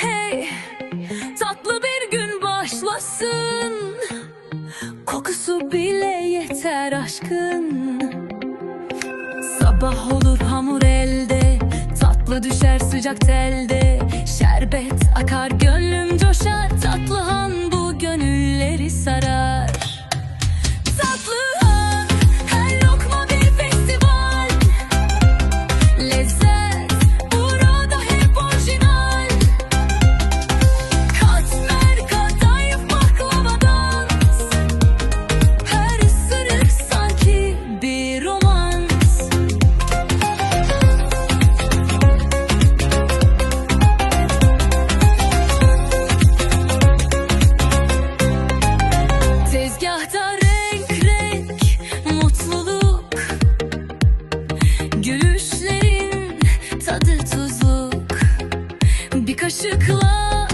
Hey, tatlı bir gün başlasın. Kokusu bile yeter aşkın. Sabah olur hamur elde, tatlı düşer sıcak telde. Bir kaşıkla